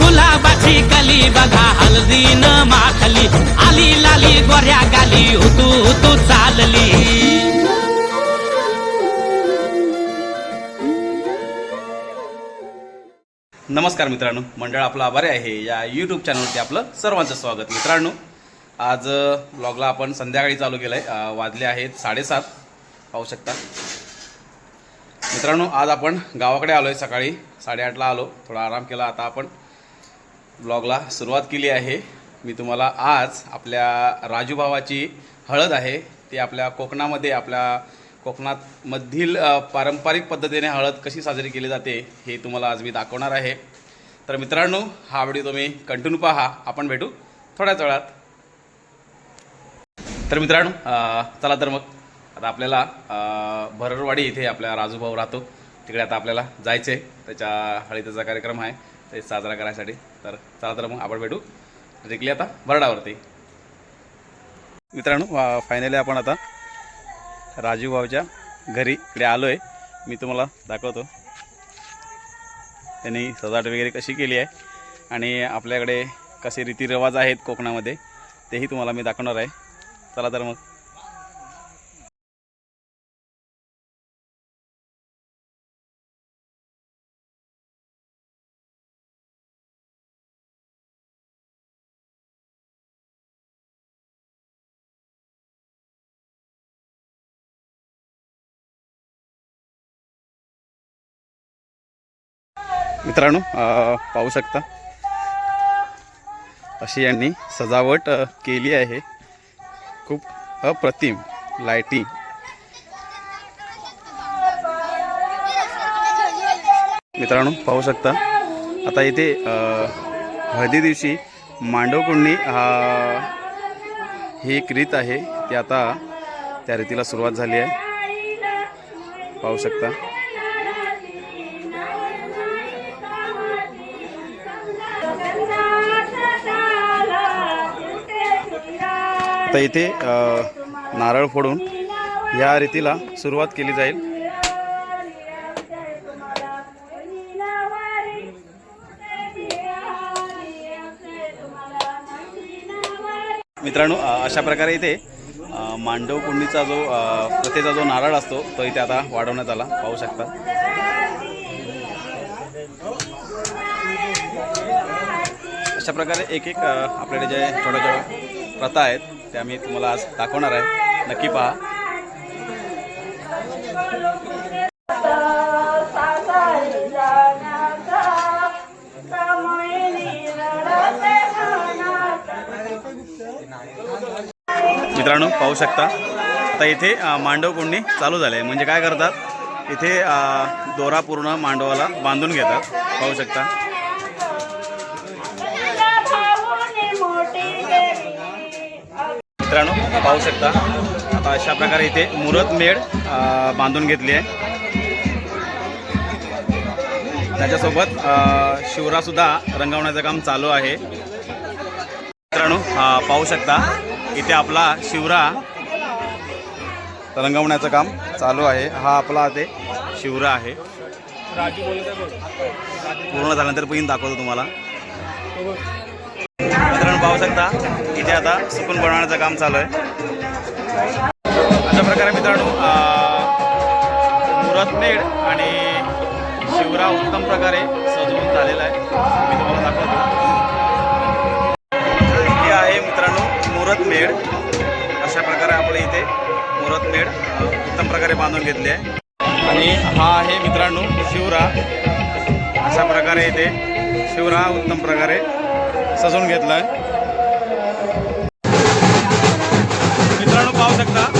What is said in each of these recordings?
गुलाबाची कली बघा हळदीन माखली. आली लाली गोऱ्या गाली उतू उतू चालली. नमस्कार मित्रांनो मंडळ आपलं आभारी आहे. या यूट्यूब चॅनलवरती आपलं सर्वांचं स्वागत. मित्रांनो आज ब्लॉगला आपण संध्याकाळी चालू केलं आहे वाजले आहेत साडेसात. पाहू शकता. मित्रांनो आज आपण गावाकडे आलो आहे सकाळी साडेआठला आलो. थोडा आराम केला. आता आपण ब्लॉगला सुरुवात केली आहे. मी तुम्हाला आज आपल्या राजूभावाची हळद आहे. ती आपल्या कोकणामध्ये आपल्या कोकणातमधील पारंपरिक पद्धतीने हळद कशी साजरी केली जाते हे तुम्हाला आज मी दाखवणार आहे. तर मित्रांनो हा व्हिडिओ तुम्ही कंटिन्यू पहा. आपण भेटू थोड्याच वेळात. तर मित्रांनो चला तर मग. आता आपल्याला भररवाडी इथे आपल्या राजूभाऊ राहतो. तिकडे आता आपल्याला जायचं आहे त्याच्या हळदीचा कार्यक्रम आहे. ते साजरा करायसाठी. तर चला तर मग आपण भेटू. रिकली आता बरडावरती मित्रांनो फायनली आपण आता राजूभाऊच्या घरी इकडे आलो आहे मी तुम्हाला दाखवतो. त्यांनी सजावट वगैरे कशी केली आहे आणि आपल्याकडे कसे रीतिरिवाज आहेत कोकणामध्ये तेही तुम्हाला मी दाखवणार आहे. चला तर मग. मित्रांनो पाहू शकता. अशी यांनी सजावट केली आहे. खूप अप्रतिम लाईटिंग मित्रांनो पाहू शकता. आता इथे हळदी दिवशी मांडवकुंडी हा ही एक रीत आहे. ती आता त्या रीतीला सुरुवात झाली आहे. पाहू शकता. आता इथे नारळ फोडून या रीतीला सुरुवात केली जाईल. मित्रांनो अशा प्रकारे इथे मांडव कुंडीचा जो प्रथेचा जो नारळ असतो तो इथे आता वाढवण्यात आला. पाहू शकता. अशा प्रकारे एक एक आपल्याकडे जे छोट्या छोट्या प्रथा आहेत ते आम्ही तुम्हाला आज दाखवणार आहे. नक्की पहा. मित्रांनो पाहू शकता. आता इथे मांडव कोंडणी चालू झाले म्हणजे काय करतात? इथे दोरा पूर्ण मांडवाला बांधून घेतात. पाहू शकता. मित्रांनो पाहू शकता. आता अशा प्रकारे इथे मुरत मेढ बांधून घेतली आहे. त्याच्यासोबत शिवरासुद्धा रंगवण्याचं काम चालू आहे. मित्रांनो पाहू शकता इथे आपला शिवरा रंगवण्याचं काम चालू आहे. हा आपला ते शिवरा आहे. पूर्ण झाल्यानंतर पण दाखवतो तुम्हाला. मित्रांनो पाहू शकता इथे आता सुकून बनवण्याचं काम चालू आहे. अशा प्रकारे मित्रांनो मुरतमेड आणि शिवरा उत्तम प्रकारे सजवून झालेला आहे. मी तुम्हाला दाखवतो. हे आहे मित्रांनो मुरतमेड अशा प्रकारे आपल्या इथे मुरतमेड उत्तम प्रकारे बांधून घेतली आहे. आणि हा आहे मित्रांनो शिवरा. अशा प्रकारे इथे शिवरा उत्तम प्रकारे सजवून घेतला आहे मित्रांनो पाहू शकता.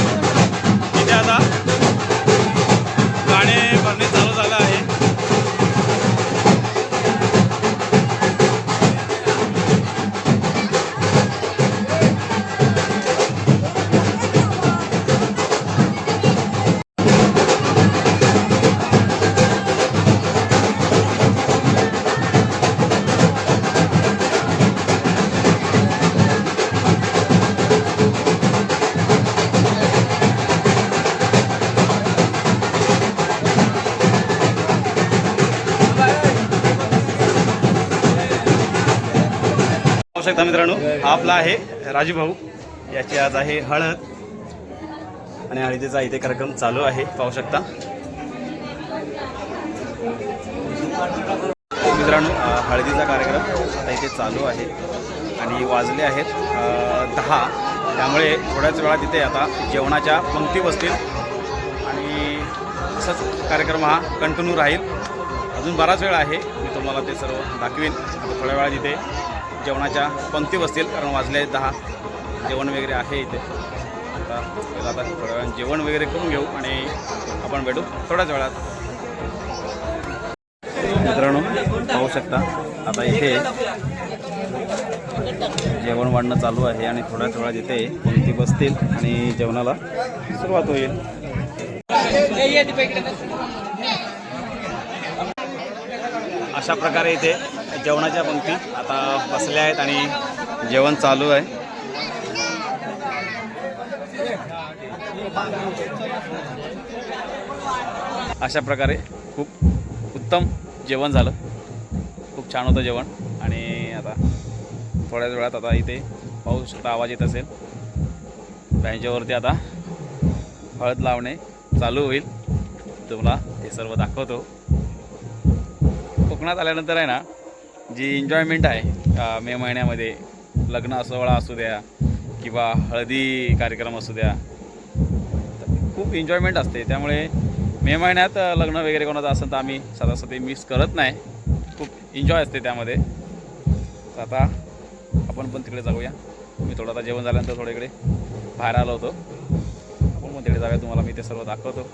शकता मित्रांनो हा आपला आहे राजू भाऊ याची आज आहे हळद. आणि हळदीचा इथे कार्यक्रम चालू आहे पाहू शकता. मित्रांनो हळदीचा कार्यक्रम आता इथे चालू आहे. आणि वाजले आहेत दहा. त्यामुळे थोड्याच वेळात इथे आता जेवणाच्या पंक्ती बसतील. आणि असंच कार्यक्रम हा कंटिन्यू राहील. अजून बराच वेळ आहे मी तुम्हाला ते सर्व दाखवेन. थोड्या वेळात इथे जेवणाच्या पंक्ती बसतील कारण वाजले दहा. जेवण वगैरे आहे इथे. आता आता थोड्या वेळात जेवण वगैरे करून घेऊ आणि आपण भेटू थोड्याच वेळात. मित्रांनो पाहू शकता आता इथे जेवण वाढणं चालू आहे आणि थोड्याच वेळात इथे पंक्ती बसतील आणि जेवणाला सुरुवात होईल. अशा प्रकारे इथे जेवणाच्या पंक्ती आता बसल्या आहेत आणि जेवण चालू आहे. अशा प्रकारे खूप उत्तम जेवण झालं. खूप छान होतं जेवण. आणि आता थोड्याच वेळात आता इथे पाहू शकता आवाज येत असेल बँचेवरती आता हळद लावणे चालू होईल. तुम्हाला हे सर्व दाखवतो. कोकणात आल्यानंतर आहे ना जी एन्जॉयमेंट आहे मे महिन्यामध्ये लग्न सोहळा असू द्या किंवा हळदी कार्यक्रम असू द्या तर खूप एन्जॉयमेंट असते. त्यामुळे मे महिन्यात लग्न वगैरे कोणाचं असेल तर आम्ही सदासती मिस करत नाही. खूप एन्जॉय असते त्यामध्ये. तर आता आपण पण तिकडे जाऊया. मी थोडं आता जेवण झाल्यानंतर थोडं इकडे बाहेर आलो होतो. आपण पण तिकडे जाऊया तुम्हाला मी ते सर्व दाखवतो.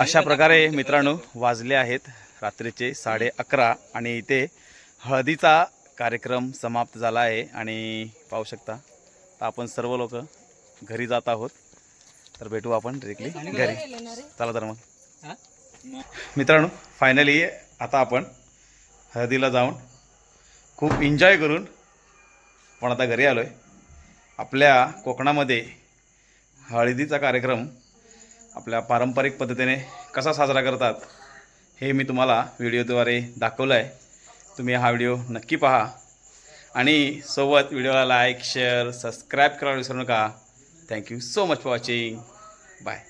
अशा प्रकारे मित्रांनो वाजले आहेत रात्रीचे साडे अकरा आणि इथे हळदीचा कार्यक्रम समाप्त झाला आहे आणि पाहू शकता तर आपण सर्व लोक घरी जात आहोत. तर भेटू आपण डिरेक्टली घरी. चला तर मग. मित्रांनो फायनली आता आपण हळदीला जाऊन खूप एन्जॉय करून पण आता घरी आलो आहे आपल्या कोकणामध्ये हळदीचा कार्यक्रम आपल्या पारंपरिक पद्धतीने कसा साजरा करतात हे मी तुम्हाला व्हिडिओद्वारे दाखवलं आहे तुम्ही हा व्हिडिओ नक्की पहा. आणि सोबत व्हिडिओला लाईक शेअर सबस्क्राईब करायला विसरू नका. Thank you so much for watching bye